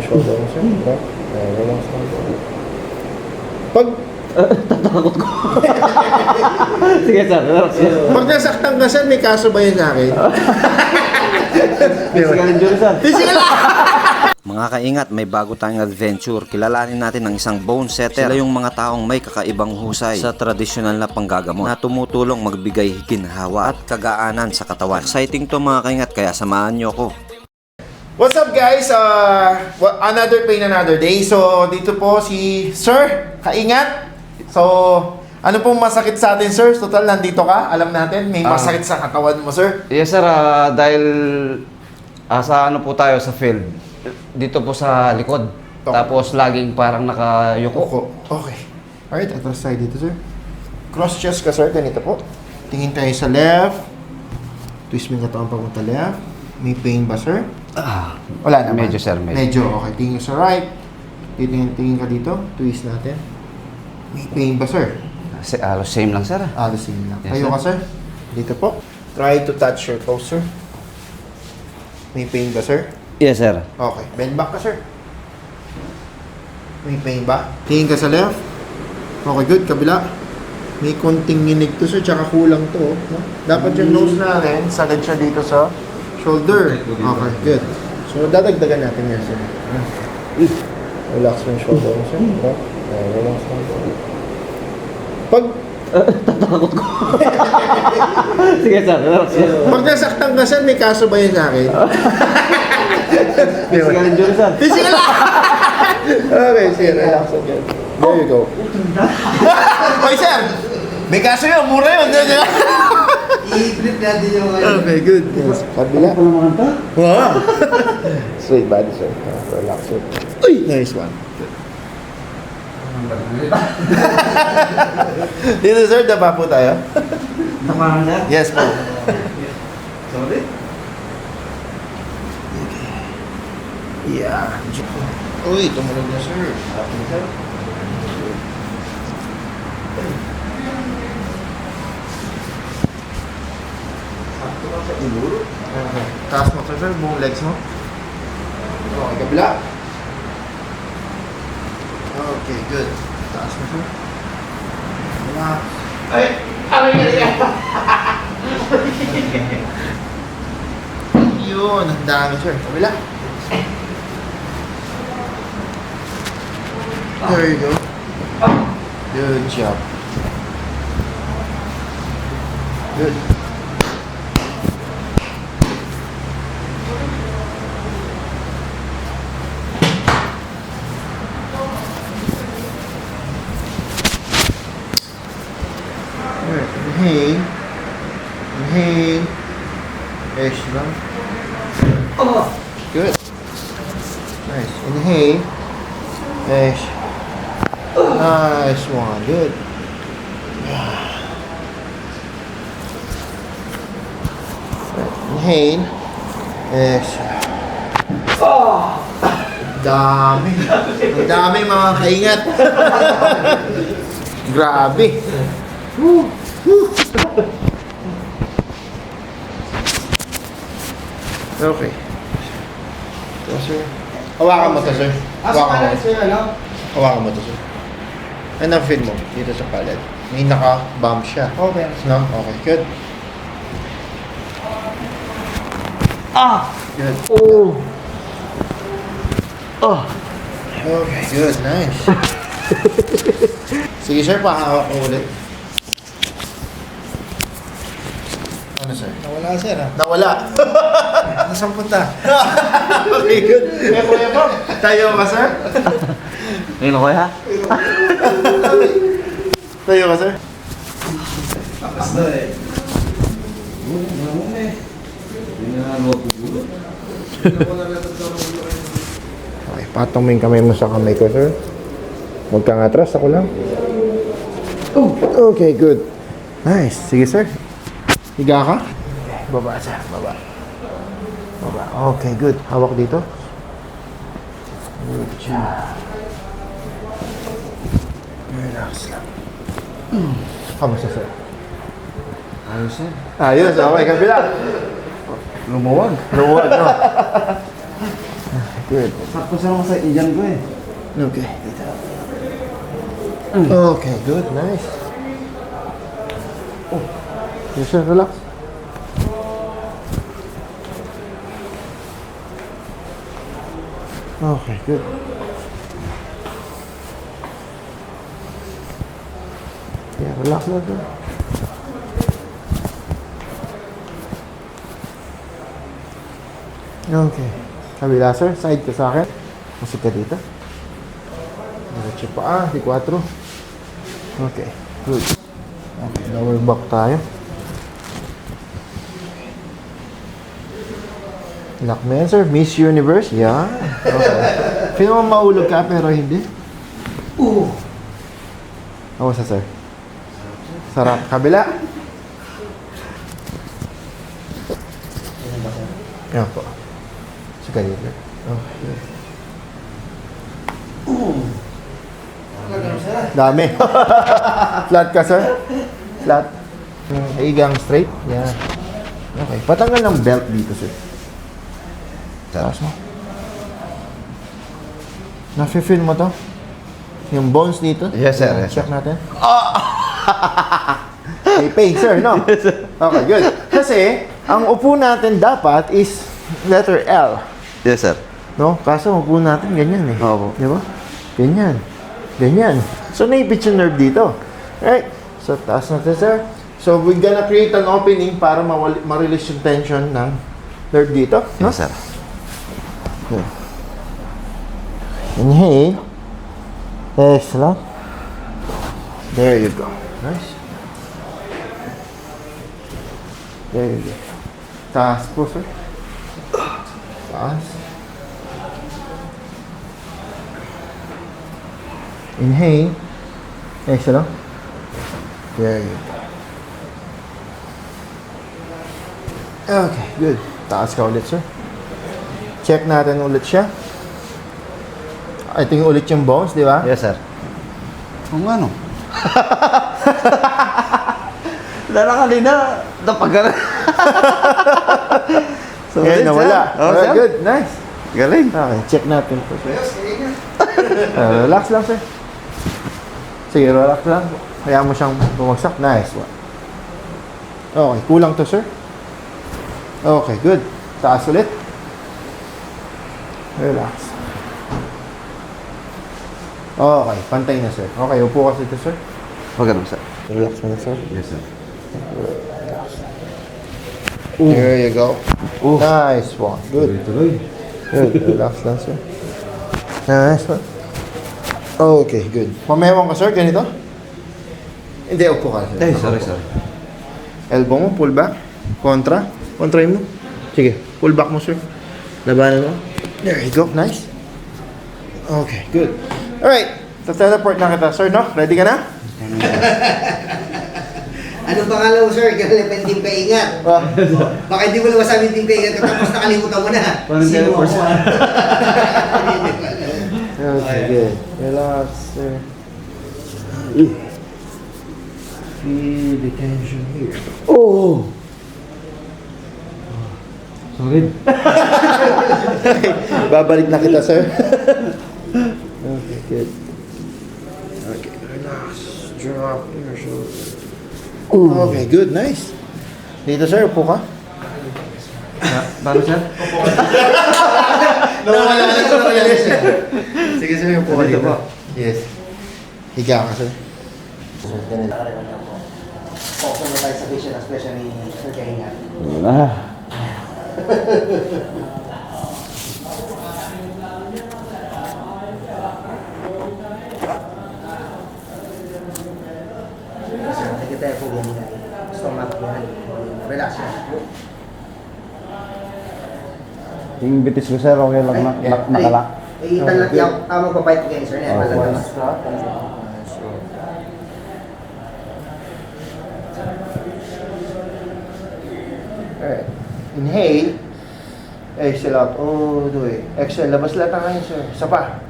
Shoulder mo, sir. Diba? Eh, relax lang. Pag, Sige, sir. Sir. pag nasaktan ka, sir, may kaso ba yun sa akin? Physical injury, sir. Physical Mga kaingat, may bago tayong adventure. Kilalanin natin ang isang bone setter. Sila yung mga taong may kakaibang husay sa tradisyonal na panggagamot na tumutulong magbigay ginhawa at kagaanan sa katawan. Exciting to mga kaingat, kaya samahan nyo ako. What's up guys? Uh, another pain, another day. So, dito po si Sir, kaingat. So, ano pong masakit sa atin, Sir? Total, nandito ka. Alam natin, may Ah. masakit sa katawan mo, Sir. Yes, sir. ah, dahil ah, sa ano po tayo sa field, dito po sa likod. Okay. Tapos laging parang nakayuko. Oko. Okay. Alright, atras tayo dito, Sir. Cross chest ka, Sir. Ganito po. Tingin tayo sa left. Twist mo yung katawan papunta left. May pain ba, Sir? Ah, Wala naman. Medyo, sir, medyo. Medyo, okay. Tingin sa right. Titingin, tingin ka dito. Twist natin. May pain ba, Sir? si, halos same lang, sir. Ah, the same lang. Yes, Tayo sir. ka, sir. Dito po. Try to touch your toes, sir. May pain ba, sir? Yes, sir. Okay. Bend back ka, sir. May pain ba? Tingin ka sa left. Okay, good. Kabila. May konting nginig to, sir. Tsaka kulang to. oh, No? Dapat yung nose natin, sagad siya dito sa shoulder. Okay, good. So, dadagdagan natin yan, sir. Relax mo yung shoulder mo, sir. Diba? Relax lang. Pag Sige, sir. Relax, sir. Pag nasaktan ka, sir, may kaso ba yun sa akin? Physical injury, sir. Physical Okay, sir, relax again. There you go. Oy, sir! May kaso yun, mura yun. I-flip natin yung ano. Okay, good. Yes. Kabila. Ano naman ito? Wow! Straight body, sir. Uh, Relax, sir. Uy! Nice one. Dito, sir, daba po tayo. Tama sir. Yes po. Sorry. Yeah. Uy, tumunog na, sir. Happy na, sir. Sakto lang sa ulo. Okay. Taas mo to, sir. Buong legs mo. Okay, kabila. Okay, good. Taas mo, sir. Relax. Ay! Aray ka rin Yun, ang dami, sir. Kabila. There you go. Good job. Good. Alright, inhale. Inhale. Exhale. Good. Nice. Inhale. Exhale. Nice one. Good. Inhale. Exhale. Dami. Ang dami mga kaingat. Grabe. Woo. Woo. Okay. Ito, sir. Hawakan mo to, sir. Hawakan mo. sir, ano? Hawakan mo to, sir. Ano ang feel mo dito sa palad? May naka-bump siya. Okay. No? Okay, good. Ah! Good. Oh! Oh! Okay, good. Nice. Sige, sir. Pahawak ko ulit. Ano, sir? Nawala, sir, ah. Nawala. Nasaan punta? okay, good. Tayo ka, sir? Ngayon ako ha? Tayo ka, sir? Takas na eh. Okay, patong mo yung kamay mo sa kamay ko, sir. Huwag kang atras, ako lang. Okay, good. Nice. Sige, sir. Higa ka? Baba, sir. Baba. Baba. Okay, good. Hawak dito. Good job. Relax lang. Kamusta, sir? Ayos sir. Ayos, okay. Kabila. Lumuwag. Luwag, no? Good. Sakto siya naman sa iyan ko eh. Okay. Okay, good. Nice. Oh. Yes. Relax. Okay, good. Yeah, relax lang sir. Okay. Kabila, sir. Side ka sa akin. Masig ka dito. Diretso pa. Ah, di 4. Okay, good. Okay, lower back tayo. Yan, sir. Miss Universe. Yeah. Okay. Feel mo maulog ka pero hindi? Oo. Ako sa sir. Sarap. Kabila. Yan po. Sige dito. Okay. Sarap. Dami. Flat ka, sir? Flat. Hmm, Higang straight. Yan. Okay. Patanggal ng belt dito, sir. Taas mo. Nafe-feel mo to? Yung bones dito? Yes, sir. Yes, Check natin. Pay, pay, sir, no? Okay, good. Kasi, ang upo natin dapat is letter L. Yes, sir. No? Kaso upo natin ganyan eh. Opo. Di ba? Ganyan. Ganyan. So, naipit yung nerve dito. Right? So, taas natin, sir. So, we're gonna create an opening para ma-release yung tension ng nerve dito. No? Yes, sir. Good. Inhale. Exhale. There you go. Nice. There you go. Po, sir. Taas. Inhale. Exhale. There you go. Okay, good. Taas ka sir. Check natin ulit siya. Ito yung ulit yung bones, di ba? Yes, sir. Kung ano? Dala kanina, napagana. so, Ngayon, nawala. Oh, sir. good. Nice. Galing. Okay, check natin po. kaya nga. Uh, relax lang, sir. Sige, relax lang. Hayaan mo siyang bumagsak. Nice one. Okay, kulang to, sir. Okay, good. Taas ulit. Relax. Okay, pantay na, sir. Okay, upo ka dito, sir. Pag ano, sir? Relax mo na, sir. Yes, sir. There you go. Nice one. Good. Tuloy. Good. Relax lang, sir. Nice one. Okay, good. Pamewang ka, sir. Ganito? Hindi, upo ka, sir. Ay, sorry, sorry. Elbow mo, pull back. Kontra. Kontrahin mo. Sige, pull back mo, sir. Labanan mo. There you go. Nice. Okay, good. Alright. Sa-teleport na kita, sir, no? Ready ka na? Anong pangalan mo, sir? Galepending kaingat. Oh. Baka hindi mo na masabi yung kaingat tapos nakalimutan mo na. Parang Sino teleport ako? Okay, good. Relax, sir. Feel the tension here. Oh! Solid. Babalik na kita, sir. okay, good. Okay, relax. Drop your shoulder. Okay, good. Nice. Dito, sir. Upo ka. Paano, sir? Nawala na ito. Yes, sir. Sige, sir. Upo ka Dito dito. po. Yes. Higa ka, sir. Focus na tayo sa vision, especially sa kaingat. Ah. Stomach yan. Relax yan. Yung bitis ko, sir, okay lang na, na, nakala. Eh, itan lang yung tamang papayat kayo, sir. Yan, Okay. malalamas. Alright. Inhale. Exhale out all the way. Exhale. Labas lahat ng hangin, sir. Isa pa.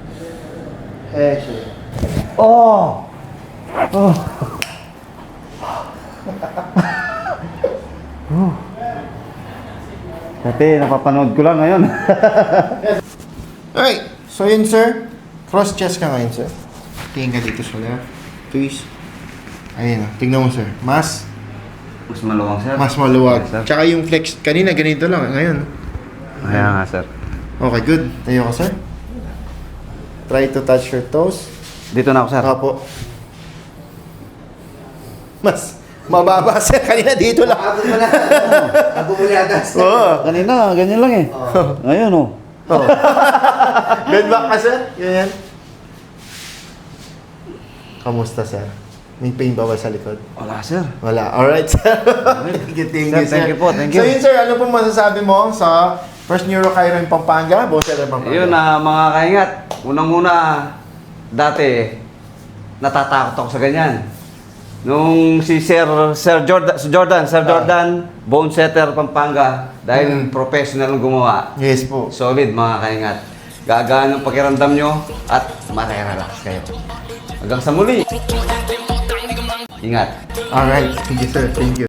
Exhale. Oh! Oh! Dati, napapanood ko lang ngayon. Alright, so yun sir. Cross chest ka ngayon sir. Tingin ka dito left. Twist. Ayun, oh. tingnan mo sir. Mas, Mas maluwang, sir. mas maluwag. Yes, sir. Tsaka yung flex, kanina ganito lang. Ngayon. Kaya nga, sir. Okay, good. Tayo ka sir. Try to touch your toes. Dito na ako, sir. Apo. Mas mababa sir. Kanina dito lang. Abot mo na. Abot mo. Oo. Kanina, ganyan lang eh. Ngayon, oh. Oh. Bend back ka sir. Ganyan. Kamusta sir? May pain ba ba sa likod? Wala, sir. Wala. Alright, sir. thank you, thank you, Sir, thank you po, thank you. So yun, sir, ano po masasabi mo sa First Neurochiro in Pampanga, Boss Sir Pampanga? Yun na, mga kaingat. Unang-una, dati, natatakot ako sa ganyan. Nung si Sir, Sir Jordan, si Jordan, Sir Ah. Jordan, bone setter Pampanga, dahil Mm. professional ang gumawa. Yes po. Solid mga kaingat. Gagaan ang pakiramdam nyo at marirelax kayo. Hanggang sa muli. Ingat. Alright. Thank you, sir. Thank you.